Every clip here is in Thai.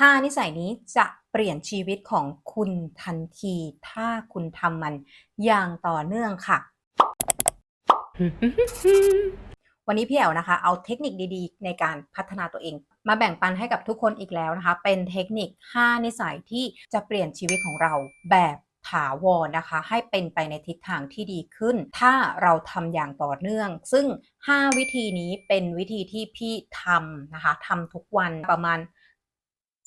5 นิสัยนี้จะเปลี่ยนชีวิตของคุณทันที ถ้าคุณทำมันอย่างต่อเนื่องค่ะ วันนี้พี่แอ๋วนะคะ เอาเทคนิคดีๆ ในการพัฒนาตัวเอง มาแบ่งปันให้กับทุกคนอีกแล้วนะคะ เป็นเทคนิค 5 นิสัยที่จะเปลี่ยนชีวิตของเราแบบถาวรนะคะ ให้เป็นไปในทิศทางที่ดีขึ้น ถ้าเราทำอย่างต่อเนื่อง ซึ่ง 5 วิธีนี้เป็นวิธีที่พี่ทำนะคะทำทุกวันประมาณ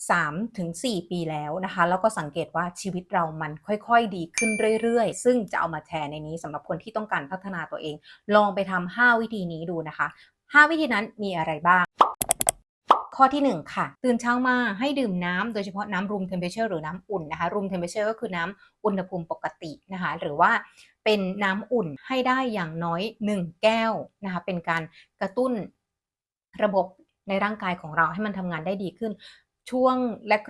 3ถึง4ปีแล้วนะคะ แล้วก็สังเกตว่าชีวิตเรามันค่อยๆ ดีขึ้นเรื่อยๆ ซึ่งจะเอามาแชร์ในนี้สำหรับคนที่ต้องการพัฒนาตัวเอง ลองไปทำ5วิธีนี้ดูนะคะ 5 วิธีนั้นมีอะไรบ้างข้อที่ 1 ค่ะ ตื่นเช้ามาให้ดื่มน้ำโดยเฉพาะน้ำ room temperature หรือน้ำอุ่นนะคะ room temperature ก็คือน้ำอุณหภูมิปกตินะคะ หรือว่าเป็นน้ำอุ่นให้ได้อย่างน้อย 1 แก้วนะคะ เป็นการกระตุ้นระบบในร่างกายของเราให้มันทำงานได้ดีขึ้น ช่วง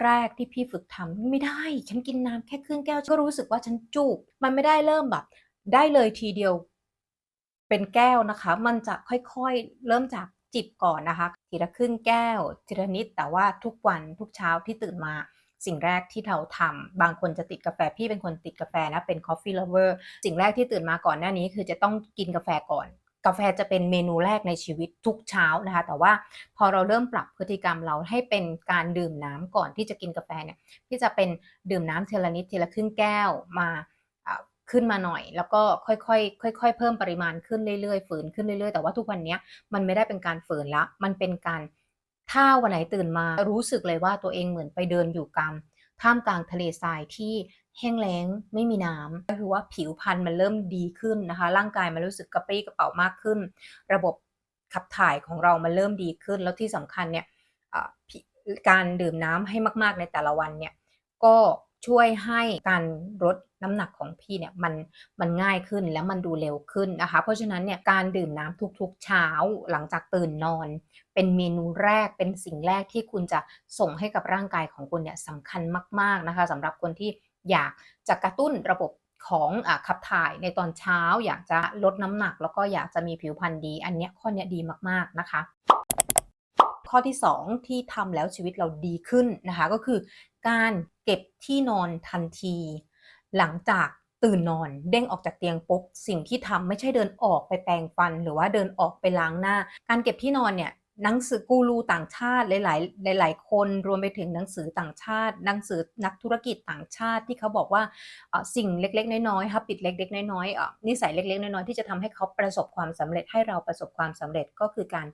แรกๆที่พี่ฝึกทำไม่ได้ ฉันกินน้ำแค่ครึ่งแก้วก็รู้สึกว่าฉันจุกมันไม่ได้เริ่มแบบ ได้เลยทีเดียว เป็นแก้วนะคะ มันจะค่อยๆเริ่มจากจิบก่อนนะคะ ทีละครึ่งแก้ว ทีละนิดแต่ว่าทุกวันทุกเช้าที่ตื่นมาสิ่งแรกที่เราทำบางคนจะติดกาแฟพี่เป็นคนติดกาแฟนะเป็น coffee lover สิ่งแรกที่ตื่นมาก่อนหน้านี้คือจะต้องกินกาแฟก่อน กาแฟจะเป็นเมนูแรกในชีวิตทุกเช้านะคะ แต่ว่าพอเราเริ่มปรับพฤติกรรมเราให้เป็นการดื่มน้ำก่อนที่จะกินกาแฟเนี่ยพี่จะเป็นดื่มน้ำทีละนิดทีละครึ่งแก้วมาขึ้นมาหน่อย แล้วก็ค่อยๆค่อย ๆ เพิ่มปริมาณขึ้นเรื่อยๆฝืนขึ้นเรื่อยๆ แต่ว่าทุกวันเนี้ยมันไม่ได้เป็นการฝืนล้วมันเป็นการถ้าวันไหนตื่นมารู้สึกเลยว่าตัวเองเหมือนไปเดินอยู่กลางท่ามกลางทะเลทรายที่ แห้งแล้งไม่มีน้ำก็คือว่าผิวพรรณมันเริ่มดีขึ้นนะคะ ร่างกายมันรู้สึกกระปรี้กระเปร่ามากขึ้น ระบบขับถ่ายของเรามันเริ่มดีขึ้น แล้วที่สำคัญเนี่ยการดื่มน้ำให้มาก ๆในแต่ละวันเนี่ยก็ช่วยให้การลดน้ำหนักของพี่เนี่ยมันมันง่ายขึ้นและมันดูเร็วขึ้นนะคะ เพราะฉะนั้นเนี่ยการดื่มน้ำทุกๆ เช้าหลังจากตื่นนอน เป็นเมนูแรกเป็นสิ่งแรกที่คุณจะส่งให้กับร่างกายของคุณเนี่ยสำคัญมาก ๆนะคะสำหรับคนที่ อยากจะกระตุ้นระบบของอขับถ่ายในตอนเช้า อยากจะลดน้ำหนัก แล้วก็อยากจะมีผิวพรรณดี อันเนี้ยข้อเนี้ยดีมากๆนะคะ ข้อที่ 2 ที่ทำแล้วชีวิตเราดีขึ้นนะคะ ก็คือการเก็บที่นอนทันที หลังจากตื่นนอนเด้งออกจากเตียงปุ๊บสิ่งที่ทำไม่ใช่เดินออกไปแปรงฟัน หรือว่าเดินออกไปล้างหน้า การเก็บที่นอนเนี่ย หนังสือกูรูต่างชาติหลาย ๆ หลาย ๆ คนรวมไปถึงหนังสือต่างชาติ หนังสือนักธุรกิจต่างชาติที่เขาบอกว่าสิ่งเล็ก ๆ น้อยๆ habit เล็ก ๆ น้อยๆนิสัยเล็ก ๆ น้อย ๆ ที่จะทำให้เขาประสบความสำเร็จให้เราประสบความสำเร็จก็คือการ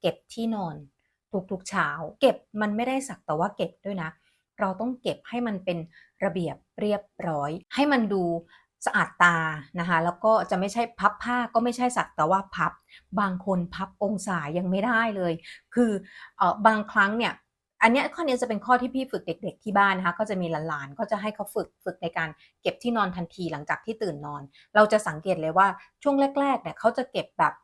เก็บที่นอนทุกๆเช้า เก็บมันไม่ได้สักแต่ว่าเก็บด้วยนะ เราต้องเก็บให้มันเป็นระเบียบเรียบร้อย ให้มันดู สะอาดตานะคะแล้วก็จะไม่ใช่พับผ้าก็ไม่ใช่สักแต่ว่าพับบางคนพับองศายังไม่ได้เลย คือเออบางครั้งเนี่ยอันนี้ข้อนี้จะเป็นข้อที่พี่ฝึกเด็ก ๆ ที่บ้านนะคะก็จะมีหลานๆก็จะให้เขาฝึกฝึกในการเก็บที่นอนทันทีหลังจากที่ตื่นนอน เราจะสังเกตเลยว่าช่วงแรกๆเนี่ยเขาจะเก็บแบบ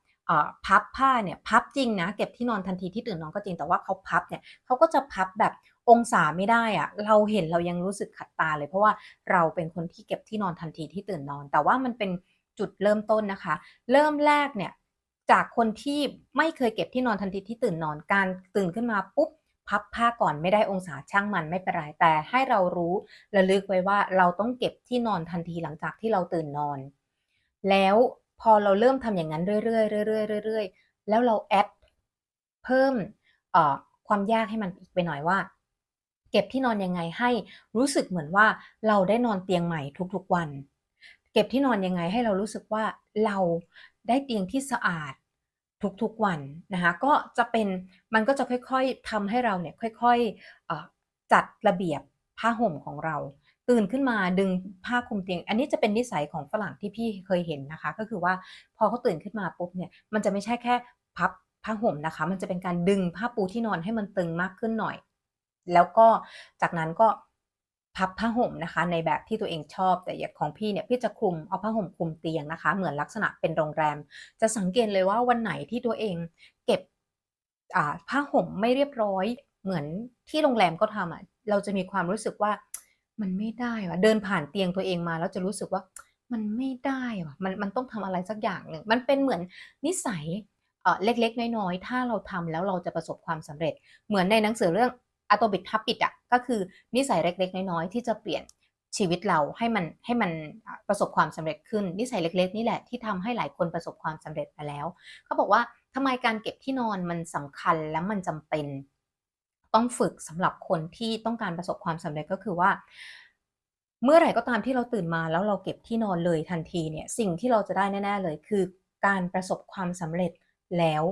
พับผ้าเนี่ยพับจริงนะเก็บที่นอนทันทีที่ตื่นนอนก็จริงแต่ว่าเขาพับเนี่ยเขาก็จะพับแบบ องศาไม่ได้อะเราเห็นเรายังรู้สึกขัดตาเลย เพราะว่าเราเป็นคนที่เก็บที่นอนทันทีที่ตื่นนอน แต่ว่ามันเป็นจุดเริ่มต้นนะคะ เริ่มแรกเนี่ยจากคนที่ไม่เคยเก็บที่นอนทันทีที่ตื่นนอนการตื่นขึ้นมาปุ๊บพับผ้าก่อนไม่ได้องศาช่างมันไม่เป็นไรแต่ให้เรารู้ระลึกไว้ว่าเราต้องเก็บที่นอนทันทีหลังจากที่เราตื่นนอน แล้วพอเราเริ่มทำอย่างนั้นเรื่อยๆเรื่อยๆเรื่อยๆแล้วเรา add เพิ่มความยากให้มันอีกไปหน่อยว่า เก็บที่นอนยังไงให้รู้สึกเหมือนว่าเราได้นอนเตียงใหม่ทุกๆวัน เก็บที่นอนยังไงให้เรารู้สึกว่าเราได้เตียงที่สะอาดทุกๆวันนะคะก็จะเป็นมันก็จะค่อยๆทำให้เราเนี่ยค่อยๆจัดระเบียบผ้าห่มของเรา ตื่นขึ้นมาดึงผ้าคลุมเตียง อันนี้จะเป็นนิสัยของฝรั่งที่พี่เคยเห็นนะคะ ก็คือว่าพอเขาตื่นขึ้นมาปุ๊บเนี่ยมันจะไม่ใช่แค่พับผ้าห่มนะคะ มันจะเป็นการดึงผ้าปูที่นอนให้มันตึงมากขึ้นหน่อย แล้วก็จากนั้นก็พับผ้าห่มนะคะ ในแบบที่ตัวเองชอบแต่อย่างของพี่เนี่ยพี่จะคลุมเอาผ้าห่มคลุมเตียงนะคะ เหมือนลักษณะเป็นโรงแรม จะสังเกตเลยว่าวันไหนที่ตัวเองเก็บผ้าห่มไม่เรียบร้อยเหมือนที่โรงแรมเขาทำอะเราจะมีความรู้สึกว่ามันไม่ได้ว่ะเดินผ่านเตียงตัวเองมาแล้วจะรู้สึกว่ามันไม่ได้ว่ะมันมันต้องทำอะไรสักอย่างหนึ่งมันเป็นเหมือนนิสัยเอ่อเล็กๆ น้อยๆ ถ้าเราทำแล้วเราจะประสบความสำเร็จ เหมือนในหนังสือเรื่อง อะโตบิ h ฮับ i ิดอะก็คือนิสัยเล็กๆ น้อยๆ ที่จะเปลี่ยนชีวิตเราให้มันให้มันประสบความสำเร็จขึ้น นิสัยเล็ก ๆ นี่แหละที่ทำให้หลายคนประสบความสำเร็จมาแล้ว เขาบอกว่าทำไมการเก็บที่นอนมันสำคัญและมันจำเป็น ต้องฝึกสำหรับคนที่ต้องการประสบความสำเร็จก็คือว่า เมื่อไหร่ก็ตามที่เราตื่นมาแล้วเราเก็บที่นอนเลยทันทีเนี่ยสิ่งที่เราจะได้แน่ ๆ เลยคือการประสบความสำเร็จแล้ว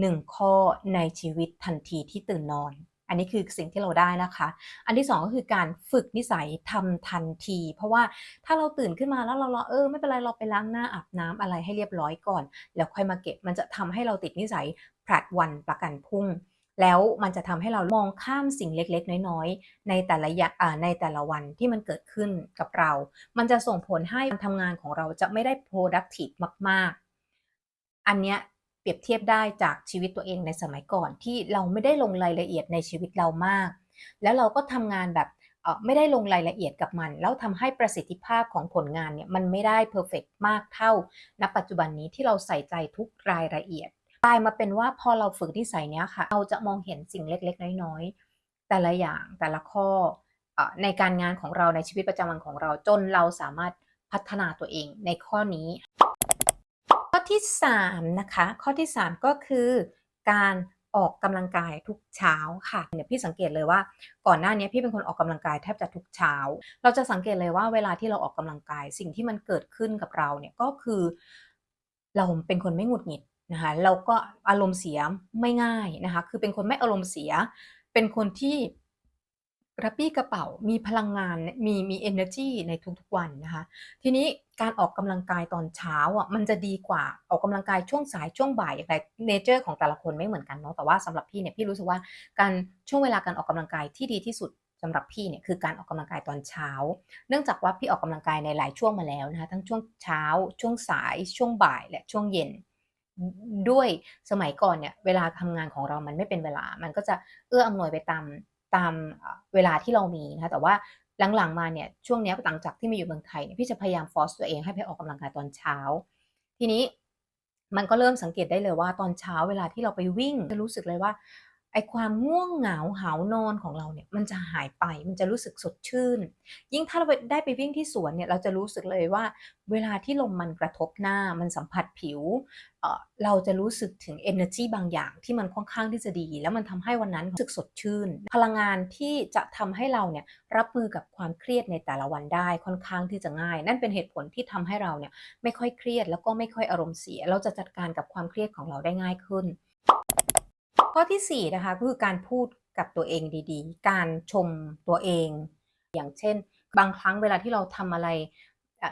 หนึ่งข้อในชีวิตทันทีที่ตื่นนอน อันนี้คือสิ่งที่เราได้นะคะ อันที่สองก็คือการฝึกนิสัยทำทันที เพราะว่าถ้าเราตื่นขึ้นมาแล้วเราเออไม่เป็นไรเราไปล้างหน้าอาบน้ำอะไรให้เรียบร้อยก่อน แล้วค่อยมาเก็บมันจะทำให้เราติดนิสัยผลัดวันประกันพรุ่ง แล้วมันจะทำให้เรามองข้ามสิ่งเล็กๆ น้อยๆ ในแต่ละอย่างในแต่ละวันที่มันเกิดขึ้นกับเรา มันจะส่งผลให้การทำงานของเราจะไม่ได้ productive มาก ๆ อันเนี้ย เปรียบเทียบได้จากชีวิตตัวเองในสมัยก่อนที่เราไม่ได้ลงรายละเอียดในชีวิตเรามาก แล้วเราก็ทำงานแบบไม่ได้ลงรายละเอียดกับมัน แล้วทำให้ประสิทธิภาพของผลงานเนี่ยมันไม่ได้เพอร์เฟกมากเท่า ณ ปัจจุบันนี้ที่เราใส่ใจทุกรายละเอียดกลายมาเป็นว่าพอเราฝึกนิสัยเนี้ยค่ะ เราจะมองเห็นสิ่งเล็กๆ น้อยๆ แต่ละอย่างแต่ละข้อในการงานของเราในชีวิตประจำวันของเราจนเราสามารถพัฒนาตัวเองในข้อนี้ ที่ 3 นะคะ ข้อที่ 3 ก็คือการออกกำลังกายทุกเช้าค่ะเนี่ยพี่สังเกตเลยว่าก่อนหน้านี้พี่เป็นคนออกกำลังกายแทบจะทุกเช้า เราจะสังเกตเลยว่าเวลาที่เราออกกำลังกายสิ่งที่มันเกิดขึ้นกับเราเนี่ยก็คือ เราเป็นคนไม่หงุดหงิดนะคะเราก็อารมณ์เสียไม่ง่ายนะคะ คือเป็นคนไม่อารมณ์เสีย เป็นคนที่ กระปี้กระเป๋ามีพลังงานมีมี energy ในทุกๆวันนะคะ ทีนี้การออกกำลังกายตอนเช้าอะมันจะดีกว่าออกกำลังกายช่วงสายช่วงบ่ายอย่างไรเนเจอร์ของแต่ละคนไม่เหมือนกันเนาะแต่ว่าสำหรับพี่เนี่ยพี่รู้สึกว่าการช่วงเวลาการออกกำลังกายที่ดีที่สุดสำหรับพี่เนี่ยคือการออกกำลังกายตอนเช้า เนื่องจากว่าพี่ออกกำลังกายในหลายช่วงมาแล้วนะคะทั้งช่วงเช้า ช่วงสายช่วงบ่ายและช่วงเย็นด้วยสมัยก่อนเนี่ยเวลาทำงานของเรามันไม่เป็นเวลา มันก็จะเอื้ออำนวยไปตาม ตามเวลาที่เรามีนะคะแต่ว่าหลังๆมาเนี่ยช่วงนี้หลังจากที่มาอยู่เมืองไทยเนี่ยพี่จะพยายามฟอร์สตัวเองให้ไปออกกำลังกายตอนเช้า ทีนี้มันก็เริ่มสังเกตได้เลยว่าตอนเช้าเวลาที่เราไปวิ่งจะรู้สึกเลยว่า ไอ้ความง่วงเหงาหานอนของเราเนี่ยมันจะหายไปมันจะรู้สึกสดชื่น ยิ่งถ้าเราได้ไปวิ่งที่สวนเนี่ยเราจะรู้สึกเลยว่า เวลาที่ลมมันกระทบหน้ามันสัมผัสผิวเเราจะรู้สึกถึง energy บางอย่างที่มันค่อนข้างที่จะดี แล้วมันทำให้วันนั้นรู้สึกสดชื่น พลังงานที่จะทำให้เราเนี่ยรับมือกับความเครียดในแต่ละวันได้ค่อนข้างที่จะง่าย นั่นเป็นเหตุผลที่ทำให้เราเนี่ยไม่ค่อยเครียดแล้วก็ไม่ค่อยอารมณ์เสีย เราจะจัดการกับความเครียดของเราได้ง่ายขึ้น ข้อที่4นะคะก็คือการพูดกับตัวเองดีๆ การชมตัวเอง อย่างเช่น บางครั้งเวลาที่เราทำอะไร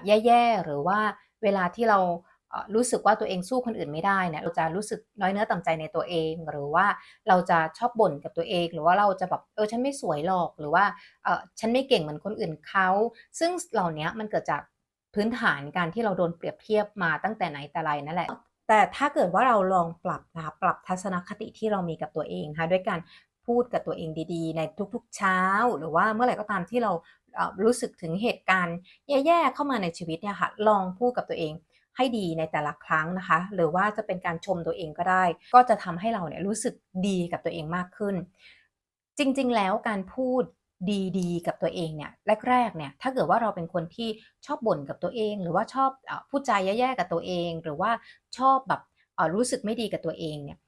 แย่ๆหรือว่าเวลาที่เรารู้สึกว่าตัวเองสู้คนอื่นไม่ได้เนี่ยเราจะรู้สึกน้อยเนื้อต่ำใจในตัวเอง หรือว่าเราจะชอบบ่นกับตัวเอง หรือว่าเราจะแบบเออฉันไม่สวยหรอกหรือว่าเออฉันไม่เก่งเหมือนคนอื่นเขา ซึ่งเหล่านี้มันเกิดจากพื้นฐานการที่เราโดนเปรียบเทียบมาตั้งแต่ไหนแต่ไรนั่นแหละ แต่ถ้าเกิดว่าเราลองปรับนะคะปรับทัศนคติที่เรามีกับตัวเองนะคะด้วยการพูดกับตัวเองดีๆ ในทุกๆเช้า หรือว่าเมื่อไหร่ก็ตามที่เรารู้สึกถึงเหตุการณ์แย่ๆเข้ามาในชีวิตเนี่ยค่ะลองพูดกับตัวเองให้ดีในแต่ละครั้งนะคะ หรือว่าจะเป็นการชมตัวเองก็ได้ ก็จะทำให้เราเนี่ยรู้สึกดีกับตัวเองมากขึ้น จริงๆ แล้วการพูด ดีๆ กับตัวเองเนี่ยแรกๆเนี่ยถ้าเกิดว่าเราเป็นคนที่ชอบบ่นกับตัวเอง หรือว่าชอบอพูดจาแย่ๆกับตัวเอง หรือว่าชอบแบบรู้สึกไม่ดีกับตัวเองเนี่ย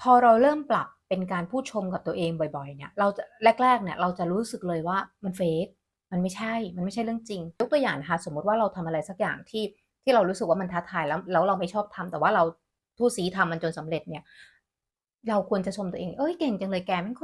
พอเราเริ่มปรับเป็นการพูดชมกับตัวเองบ่อยๆเนี่ยเราจะแรกๆเนี่ยเราจะรู้สึกเลยว่ามันเฟกมันไม่ใช่ มันไม่ใช่เรื่องจริงยกตัวอย่างนะคะสมมติว่าเราทำอะไรสักอย่างที่ที่เรารู้สึกว่ามันท้าทายแล้วแล้วเราไม่ชอบทำแต่ว่าเราทู่สีทำมันจนสำเร็จเนี่ยเราควรจะชมตัวเอง เอ้ยเก่งจังเลยแกมัน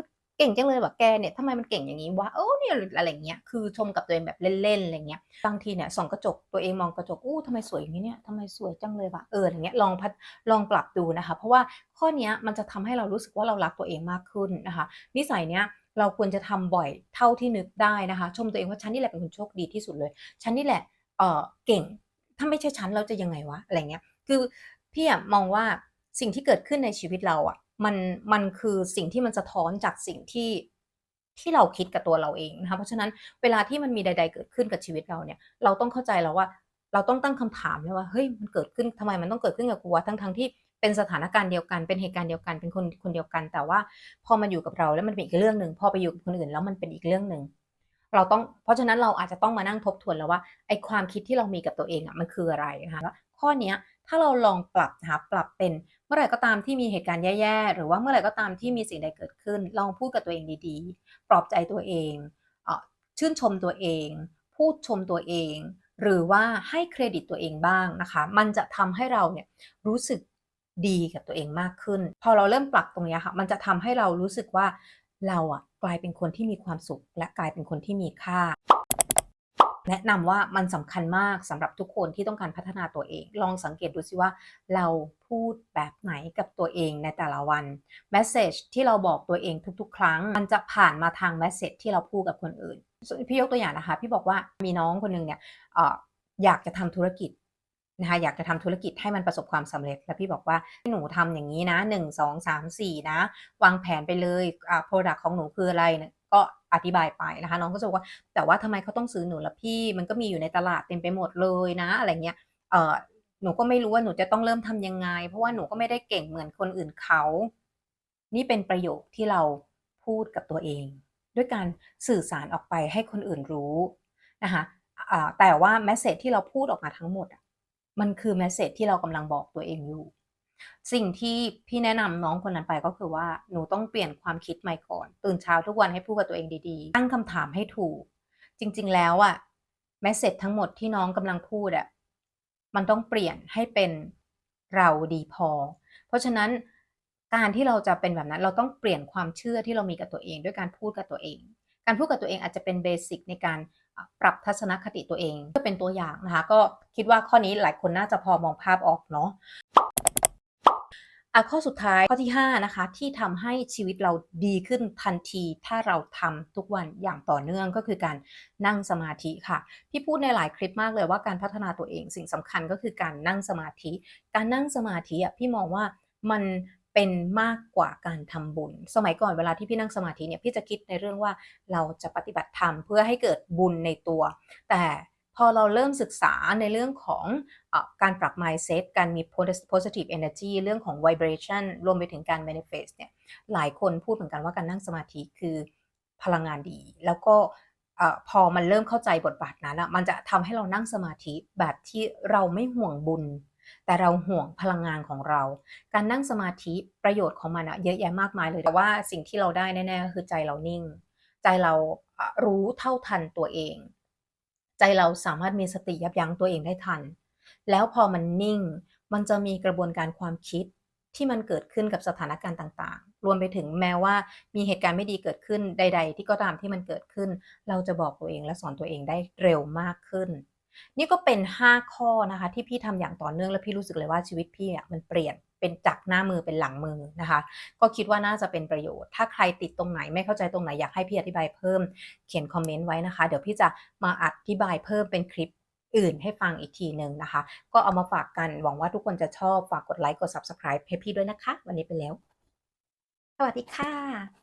เก่งจังเลยแบบแกเนี่ยทำไมมันเก่งอย่างนี้วะเออเนี่ยอะไรเงี้ยคือชมกับตัวเองแบบเล่นๆอะไรเงี้ยบางทีเนี่ยส่องกระจกตัวเองมองกระจกอู้ทำไมสวยอย่างนี้เนี่ยทำไมสวยจังเลยวะเอออย่างเงี้ยลองพัดลองปรับดูนะคะ เพราะว่าข้อนี้มันจะทำให้เรารู้สึกว่าเรารักตัวเองมากขึ้นนะคะ นิสัยเนี้ยเราควรจะทำบ่อยเท่าที่นึกได้นะคะ ชมตัวเองว่าฉันนี่แหละเป็นคนโชคดีที่สุดเลยฉันนี่แหละเออเก่งถ้าไม่ใช่ฉันเราจะยังไงวะอะไรเงี้ยคือพี่อะมองว่า สิ่งที่เกิดขึ้นในชีวิตเราอะมันมันคือสิ่งที่มันสะท้อนจากสิ่งที่ที่เราคิดกับตัวเราเองนะคะเพราะฉะนั้นเวลาที่มันมีใด ๆ เกิดขึ้นกับชีวิตเราเนี่ย เราต้องเข้าใจแล้วว่า เราต้องตั้งคำถามเลยว่าเฮ้ยมันเกิดขึ้นทำไมมันต้องเกิดขึ้นกับกูวะทั้งๆที่เป็นสถานการณ์เดียวกันเป็นเหตุการณ์เดียวกันเป็นคนคนเดียวกัน แต่ว่าพอมันอยู่กับเราแล้วมันเป็นอีกเรื่องหนึ่งพอไปอยู่กับคนอื่นแล้วมันเป็นอีกเรื่องหนึ่ง เราต้องเพราะฉะนั้นเราอาจจะต้องมานั่งทบทวนแล้วว่าไอ้ความคิดที่เรามีกับตัวเองอะมันคืออะไรนะคะแล้วข้อนี้ถ้าเราลองปรับนะคะปรับเป็นเมื่อไหร่ก็ตามที่มีเหตุการณ์แย่ๆ หรือว่าเมื่อไหร่ก็ตามที่มีสิ่งใดเกิดขึ้น ลองพูดกับตัวเองดีๆ ปลอบใจตัวเองเออชื่นชมตัวเอง พูดชมตัวเอง หรือว่าให้เครดิตตัวเองบ้างนะคะ มันจะทำให้เราเนี่ยรู้สึกดีกับตัวเองมากขึ้น พอเราเริ่มปรับตรงเนี้ยค่ะ มันจะทำให้เรารู้สึกว่า เราอะกลายเป็นคนที่มีความสุข และกลายเป็นคนที่มีค่า แนะนำว่ามันสำคัญมากสำหรับทุกคนที่ต้องการพัฒนาตัวเอง ลองสังเกตดูสิว่า เราพูดแบบไหนกับตัวเองในแต่ละวันเมสเซจที่เราบอกตัวเองทุกๆ ครั้ง มันจะผ่านมาทางเมสเซจที่เราพูดกับคนอื่นพี่ยกตัวอย่างนะคะ พี่บอกว่ามีน้องคนหนึ่งเนี่ยอออยากจะทำธุรกิจ นะคะอยากจะทำธุรกิจให้มันประสบความสำเร็จ แล้วพี่บอกว่าหนูทำอย่างนี้นะ 1 2 3 4 นะ วางแผนไปเลยอ่า product ของหนูคืออะไรเนี่ยก็อธิบายไปนะคะ น้องก็จะบอกว่า แต่ว่าทำไมเขาต้องซื้อหนูละพี่ มันก็มีอยู่ในตลาดเต็มไปหมดเลยนะ อะไรเงี้ยเออหนูก็ไม่รู้ว่าหนูจะต้องเริ่มทำยังไง เพราะว่าหนูก็ไม่ได้เก่งเหมือนคนอื่นเขา นี่เป็นประโยคที่เราพูดกับตัวเอง ด้วยการสื่อสารออกไปให้คนอื่นรู้นะคะแต่ว่าเมสเซจที่เราพูดออกมาทั้งหมดอะ มันคือเมสเซจที่เรากำลังบอกตัวเองอยู่ สิ่งที่พี่แนะนำน้องคนนั้นไปก็คือว่าหนูต้องเปลี่ยนความคิดใหม่ก่อน ตื่นเช้าทุกวันให้พูดกับตัวเองดีๆ ตั้งคำถามให้ถูก จริง ๆ แล้วอะเมสเซจทั้งหมดที่น้องกำลังพูดอะมันต้องเปลี่ยนให้เป็นเราดีพอ เพราะฉะนั้นการที่เราจะเป็นแบบนั้นเราต้องเปลี่ยนความเชื่อที่เรามีกับตัวเอง ด้วยการพูดกับตัวเอง การพูดกับตัวเองอาจจะเป็นเบสิกในการ ปรับทัศนคติตัวเองเพื่อเป็นตัวอย่างนะคะ ก็คิดว่าข้อนี้หลายคนน่าจะพอมองภาพออกเนาะอะข้อสุดท้ายข้อที่ 5 นะคะ ที่ทำให้ชีวิตเราดีขึ้นทันที ถ้าเราทำทุกวันอย่างต่อเนื่องก็คือการนั่งสมาธิค่ะ พี่พูดในหลายคลิปมากเลยว่าการพัฒนาตัวเองสิ่งสำคัญก็คือการนั่งสมาธิ การนั่งสมาธิอะพี่มองว่ามัน เป็นมากกว่าการทำบุญ สมัยก่อนเวลาที่พี่นั่งสมาธิเนี่ยพี่จะคิดในเรื่องว่าเราจะปฏิบัติธรรมเพื่อให้เกิดบุญในตัว แต่พอเราเริ่มศึกษาในเรื่องของอการปรับ mindset การมี positive energy เรื่องของ vibration รวมไปถึงการ manifest เนี่ยหลายคนพูดเหมือนกันว่าการนั่งสมาธิคือพลังงานดี แล้วก็พอมันเริ่มเข้าใจบทบาทนั้นอะมันจะทำให้เรานั่งสมาธิแบบที่เราไม่ห่วงบุญ แต่เราห่วงพลังงานของเรา การนั่งสมาธิประโยชน์ของมันอะเยอะแยะมากมายเลย แต่ว่าสิ่งที่เราได้แน่ๆคือใจเรานิ่ง ใจเรารู้เท่าทันตัวเอง ใจเราสามารถมีสติยับยั้งตัวเองได้ทัน แล้วพอมันนิ่ง มันจะมีกระบวนการความคิดที่มันเกิดขึ้นกับสถานการณ์ต่างๆ รวมไปถึงแม้ว่ามีเหตุการณ์ไม่ดีเกิดขึ้นใด ๆ ที่ก็ตามที่มันเกิดขึ้น เราจะบอกตัวเองและสอนตัวเองได้เร็วมากขึ้น นี่ก็เป็น 5 ข้อนะคะ ที่พี่ทำอย่างต่อเนื่องและพี่รู้สึกเลยว่าชีวิตพี่อะมันเปลี่ยนเป็นจากหน้ามือเป็นหลังมือนะคะ ก็คิดว่าน่าจะเป็นประโยชน์ ถ้าใครติดตรงไหนไม่เข้าใจตรงไหนอยากให้พี่อธิบายเพิ่มเขียนคอมเมนต์ไว้นะคะ เดี๋ยวพี่จะมาอธิบายเพิ่มเป็นคลิปอื่นให้ฟังอีกทีหนึ่งนะคะ ก็เอามาฝากกันหวังว่าทุกคนจะชอบฝากกดไลค์กด subscribe ให้พี่ด้วยนะคะ วันนี้ไปแล้ว สวัสดีค่ะ